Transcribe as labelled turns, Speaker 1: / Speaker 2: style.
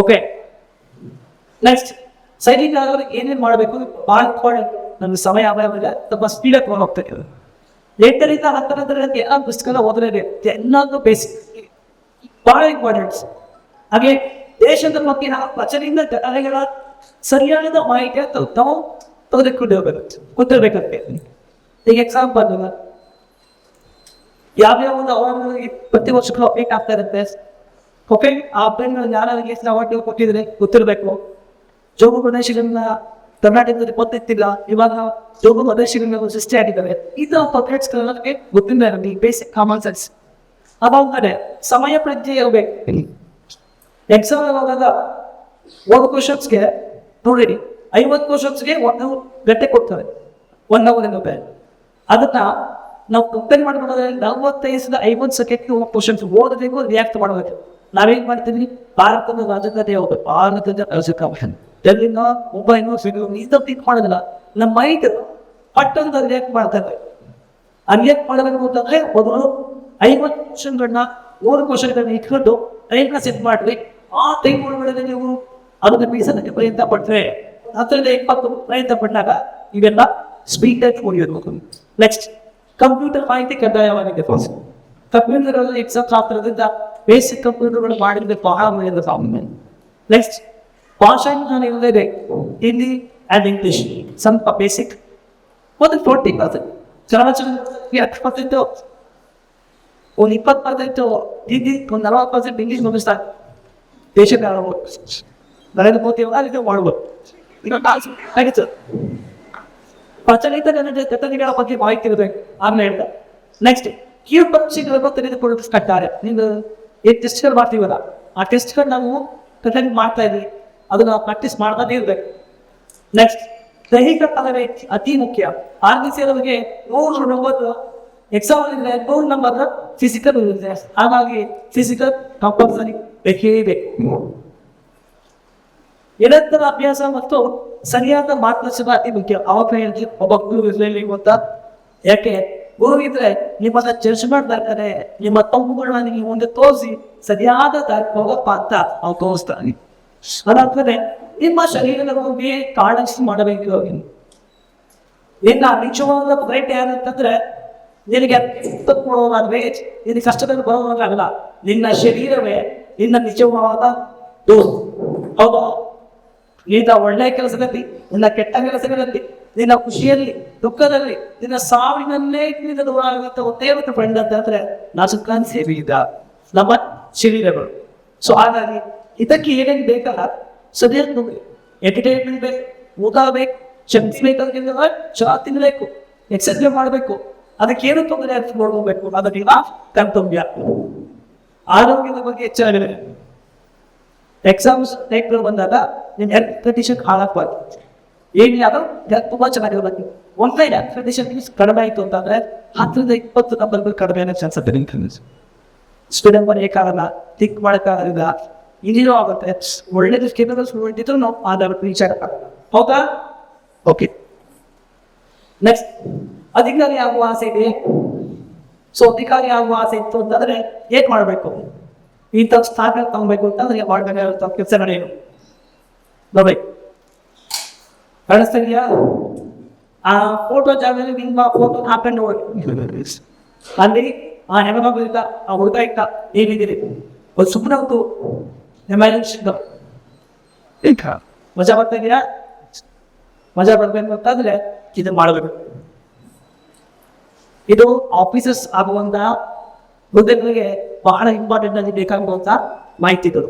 Speaker 1: Okay next ಸೈನಿಕ ಆಗೋರು ಏನೇನು ಮಾಡಬೇಕು? ಭಾಳ ಇಂಪಾರ್ಟೆಂಟ್ ನನ್ನ ಸಮಯ ಅಭಾವ ತುಂಬ ಸ್ಪೀಡಾಗಿ ತಗೊಂಡು ಹೋಗ್ತಾ ಇರೋದು ಎಂಟರಿಂದ ಹತ್ತರ ಎಲ್ಲ ಪುಸ್ತಕ ಓದಲೇಬೇಕು. ಎಲ್ಲಾದ್ರೂ ಬೇಸಿಕ್ ಬಹಳ ಇಂಪಾರ್ಟೆಂಟ್ ಹಾಗೆ ದೇಶದ ಬಗ್ಗೆ ನಾವು ರಚನೆಯಿಂದ ಜನಗಳ ಸರಿಯಾದ ಮಾಹಿತಿ ನಾವು ತೆಗೆದುಕೊಂಡಿರ್ಬೇಕು. ಹೋಗ್ಬೇಕು ಗೊತ್ತಿರ್ಬೇಕಂತೆ ಈಗ ಎಕ್ಸಾಂಪಲ್ ಯಾವ್ಯಾವ ಒಂದು ಪ್ರತಿ ವರ್ಷಕ್ಕೂ ಅಪ್ಡೇಟ್ ಆಗ್ತಾ ಇರುತ್ತೆ? ಓಕೆ ಆ ಅಪ್ಡೇಟ್ ಯಾರು ಕೇಸಿನ ಅವಾರ್ಡ್ ಕೊಟ್ಟಿದ್ರೆ ಗೊತ್ತಿರಬೇಕು. ಜೋಗು ಪ್ರದೇಶಗಳನ್ನ ಕರ್ನಾಟಕದಲ್ಲಿ ಗೊತ್ತಿತ್ತಿಲ್ಲ ಇವಾಗ ಜೋಗು ಪ್ರದೇಶಗಳನ್ನ ಸೃಷ್ಟಿ ಈ ತರ ಅಪ್ಡೇಟ್ಸ್ ನಮಗೆ ಗೊತ್ತಿಲ್ಲ ಇರಲಿ ಬೇಸಿಕ್ ಕಾಮನ್ ಸೆನ್ಸ್ ಅದೇ ಸಮಯ ಪ್ರಜ್ಞೆ ಇರಬೇಕು. ಎಕ್ಸಾಮ್ ಯಾವಾಗ ಒಂದು ಕ್ವಶನ್ಸ್ಗೆ ನೋಡಿರಿ, ಐವತ್ತು ಕ್ವಶನ್ಸ್ಗೆ ಒಂದು ಗಂಟೆ ಕೊಡ್ತಾರೆ. ಒನ್ ಅವರ್ ಅದನ್ನ ನಾವು ಕಂಪೇರ್ ಮಾಡ್ಕೊಂಡ್ರೆ ನಲವತ್ತೈದರಿಂದ ಐವತ್ತು ಸೆಕೆಂಡ್ ಕ್ವಶನ್ಸ್ ಓದಬೇಕು ರಿಯಾಕ್ಟ್ ಮಾಡಬೇಕು ನಾವೇನ್ ಮಾಡ್ತೀವಿ? ಭಾರತದ ರಾಜಕೀಯ ಭಾರತದ ರಾಜಕಾರಣ. ಡೆಲ್ಲಿನ ಮಾಡೋದಿಲ್ಲ. ನಮ್ಮ ಮೈಂಡ್ ಪಟ್ಟಂತ ರಿಯಾಕ್ಟ್ ಮಾಡ್ತಾರೆ ರಿಯಾಕ್ಟ್ ಮಾಡಬೇಕು ಅಂತಂದ್ರೆ ಮೊದಲು ಐವತ್ತು ಕ್ವಶನ್ಗಳನ್ನ ನೂರು ಕ್ವಶನ್ಗಳನ್ನ ಇಟ್ಕೊಂಡು ಟೈಮ್ನ ಸೆಟ್ ಮಾಡ್ರಿ ಆ ಟೈಮ್ ಒಳಗಡೆ ನೀವು ಅದನ್ನ ಮೀಸಲಕ್ಕೆ ಪ್ರಯತ್ನ ಪಡ್ತೇವೆ ಹತ್ತರಿಂದ ಇಪ್ಪತ್ತು ಪ್ರಯತ್ನ ಪಟ್ಟಾಗ ಇವೆಲ್ಲ ಸ್ಪೀಡ್ ಆಗಿ ಮುಗಿಯೋದು ನೆಕ್ಸ್ಟ್ ಕಂಪ್ಯೂಟರ್ ಮಾಹಿತಿ ಕಡ್ಡಾಯವಾಗಿದೆ ಕಂಪ್ಯೂಟರ್ ಎಕ್ಸಾಮ್ ಆಗ್ತಿರೋದ್ರಿಂದ ಬೇಸಿಕ್ ಕಂಪ್ಯೂಟರ್ಗಳು ಮಾಡಿದ್ರೆ ಬಹಳ ಒಳ್ಳೆಯದು ಸಾಮಾನ್ಯ ನೆಕ್ಸ್ಟ್ ಭಾಷಾ ಜ್ಞಾನ ಇಲ್ಲದೆ ಹಿಂದಿ ಆ್ಯಂಡ್ ಇಂಗ್ಲಿಷ್ ಸ್ವಲ್ಪ ಬೇಸಿಕ್ ಒಂದು ಫೋರ್ಟಿ ಪರ್ಸೆಂಟ್ ಚಲನಚಿತ್ರ ಹತ್ತು ಪರ್ಸೆಂಟ್ ಒಂದು ಇಪ್ಪತ್ತು ಪರ್ಸೆಂಟ್ ಹಿಂದಿ ಒಂದು ನಲವತ್ತು ಪರ್ಸೆಂಟ್ ಇಂಗ್ಲೀಷ್ ಮುಗಿಸ್ತಾರೆ ದೇಶಕ್ಕೆ ಆಳ್ಬೋದು ನರೇಂದ್ರ ಮೋದಿ ಅವರು ಅದಕ್ಕೆ ಮಾಡ್ಬೋದು ಆಗಿತ್ತು ಪ್ರಚಲಿತ ಜನರ ಘಟನೆಗಳ ಬಗ್ಗೆ ಮಾಹಿತಿ ಇರಬೇಕು ಆಮೇಲೆ ಹೇಳ್ದ ನೆಕ್ಸ್ಟ್ ಕಿರು ಪರೀಕ್ಷೆಗಳನ್ನು ತೆಗೆದುಕೊಳ್ಳಲು ಕಟ್ಟಾರೆ ನೀನು ಏನು ಟೆಸ್ಟ್ಗಳು ಮಾಡ್ತೀವಲ್ಲ ಆ ಟೆಸ್ಟ್ಗಳು ನಾವು ಕರೆಕ್ಟ್ ಮಾಡ್ತಾ ಇದ್ವಿ ಅದನ್ನ ಪ್ರಾಕ್ಟೀಸ್ ಮಾಡ್ತಾನೆ ಇರ್ಬೇಕು ನೆಕ್ಸ್ಟ್ ದೈಹಿಕ ತರಬೇತಿ ಅತಿ ಮುಖ್ಯ ಆರ್ ಬಿ ಸಿ ಅವರಿಗೆ ನೂರು ನಂಬರ್ ಎಕ್ಸಾಮ್ ಇದ್ರೆ ನೂರು ನಂಬರ್ ಫಿಸಿಕಲ್ ಇರುತ್ತೆ ಹಾಗಾಗಿ ಫಿಸಿಕಲ್ ಕಂಪಲ್ಸರಿ ಬೇಕೇ ಬೇಕು ನಿರಂತರ ಅಭ್ಯಾಸ ಮತ್ತು ಸರಿಯಾದ ಮಾರ್ಗದರ್ಶನ ಅತಿ ಮುಖ್ಯ. ಅವಾಗ ಹೇಳಿದ್ರೆ ಒಬ್ಬ ಗುರು ಇರಲಿ ಗೊತ್ತಾ? ಯಾಕೆ? ಗುರು ಇದ್ರೆ ನಿಮ್ಮನ್ನ ಜಡ್ಜ್ ಮಾಡ್ತಾರೆ ನಿಮ್ಮ ತಪ್ಪುಗಳನ್ನ ನೀವು ಮುಂದೆ ತೋರಿಸಿ ಸರಿಯಾದ ದಾರಿ ಹೋಗಪ್ಪ ಅಂತ ಅವ್ನು ತೋರಿಸ್ತಾನೆ ಅದಾದ್ಮೇಲೆ ನಿಮ್ಮ ಶರೀರದ ಬಗ್ಗೆ ಕಾಳಜಿ ಮಾಡಬೇಕು. ನಿನ್ನ ನಿಜವಾದ ಬ್ರೈಟ್ ಯಾರಂತಂದ್ರೆ ನಿನಗೆ ವೇಜ್ ನಿನಗೆ ಕಷ್ಟದಲ್ಲಿ ಬರೋದಾಗಲ್ಲ ನಿನ್ನ ಶರೀರವೇ ನಿನ್ನ ನಿಜವಾದ ದೋಸ್ತ್ ಹೌದು? ನಿನ್ನ ಒಳ್ಳೆಯ ಕೆಲಸದಲ್ಲಿ, ನಿನ್ನ ಕೆಟ್ಟ ಕೆಲಸಗಳಲ್ಲಿ, ನಿನ್ನ ಖುಷಿಯಲ್ಲಿ, ದುಃಖದಲ್ಲಿ, ನಿನ್ನ ಸಾವಿನಲ್ಲೇ ನಿನ್ನ ದೂರ ಆಗುವಂತ ಒಂದೇ ಒಂದು ಫ್ರೆಂಡ್ ಅಂತ ಅಂದ್ರೆ ನಾಸುಕಾನ್ ಸೇವೆ ಇದ್ದ ನಮ್ಮ ಶರೀರಗಳು. ಸೊ ಹಾಗಾಗಿ ಇದಕ್ಕೆ ಏನೇನು ಬೇಕಲ್ಲ? ಸದ್ಯ ಎಂಟರ್ಟೈನ್ಮೆಂಟ್ ಬೇಕು, ಊಟ ಬೇಕು ಶಕ್ತಿ ಬೇಕಾದ ಚಾ ತಿನ್ನಬೇಕು ಎಕ್ಸರ್ಸೈಸ್ ಮಾಡಬೇಕು. ಅದಕ್ಕೆ ಏನು ತೊಂದರೆ ಅಂತ ನೋಡ್ಕೋಬೇಕು? ಅದಕ್ಕೆ ಕರ್ತವ್ಯ. ಆರೋಗ್ಯದ ಬಗ್ಗೆ ಹೆಚ್ಚಾಗಿದೆ ಎಕ್ಸಾಮ್ಸ್ ಟೈಪ್ಗಳು ಬಂದಾಗ ನಿನ್ನ ಹೆಲ್ತ್ ಕಂಡೀಷನ್ ಹಾಳಾಗಬಾರ್ದು ಏನಿಲ್ಲ ಅದು? ತುಂಬ ಚೆನ್ನಾಗಿರ್ಬೇಕು ಒಂದೇ ಹೆಲ್ತ್ ಕಂಡೀಷನ್ ಕಡಿಮೆ ಆಯಿತು ಅಂತಂದರೆ ಹತ್ತರಿಂದ ಇಪ್ಪತ್ತು ನಂಬರ್ಗಳು ಕಡಿಮೆ ಅನ್ನೋ ಚಾನ್ಸ್ ಇದೆ ಸ್ಟೂಡೆಂಟ್ ಬರೆಯೋಕ್ಕಾಗಲ್ಲ ಥಿಂಕ್ ಮಾಡೋಕ್ಕಾಗಲ್ಲ ಇಂಜಿನಿಯರ್ ಆಗುತ್ತೆ. ಒಳ್ಳೆದು ಸ್ಟೂಡೆಂಟ್ ಇದ್ರು ನಾವು ಆ ಲೆವೆಲ್ ರೀಚ್ ಆಗಲ್ಲ ಹೌದಾ? ಓಕೆ ನೆಕ್ಸ್ಟ್ ಅಧಿಕಾರಿ ಆಗುವ ಆಸೆ ಇದೆ. ಸೊ ಅಧಿಕಾರಿ ಆಗುವ ಆಸೆ ಇತ್ತು ಅಂತಂದ್ರೆ ಏನ್ ಮಾಡಬೇಕು? ಇಂಥ ಸ್ಥಾನ ತಗೊಬೇಕು ಅಂತಂದ್ರೆ ಮಾಡಬೇಕಾಗಿರೋ ಕೆಲಸಗಳೇನು ನೋಡಿ ಕಾಣಿಸ್ತಾ ಇದೆಯಾ ಆ ಫೋಟೋ ಜಾಗದಲ್ಲಿ ನಿಮ್ಮ ಫೋಟೋ ಹಾಕೊಂಡು ನೋಡಿ. ಅಲ್ಲಿ ಆ ಹೆಣ್ಮಗಳು ಇದ್ದ ಆ ಹುಡುಗ ಇಟ್ಟ ಏನಿದ್ದೀರಿ ಒಂದು ಸುಮ್ಮನೆ ಒಂದು ಎಮರ್ಜೆನ್ಸಿ ಮಜಾ ಬರ್ತಾ ಇದೀಯಾ ಮಜಾ ಬರ್ಬೇಕು ಅಂತಂದ್ರೆ ಇದು ಮಾಡಬೇಕು. ಇದು ಆಫೀಸಸ್ ಆಗುವಂತ ಹುದ್ದೆಗಳಿಗೆ ಬಹಳ ಇಂಪಾರ್ಟೆಂಟ್ ಆಗಿ ಬೇಕಾಗುವಂತ ಮಾಹಿತಿಗಳು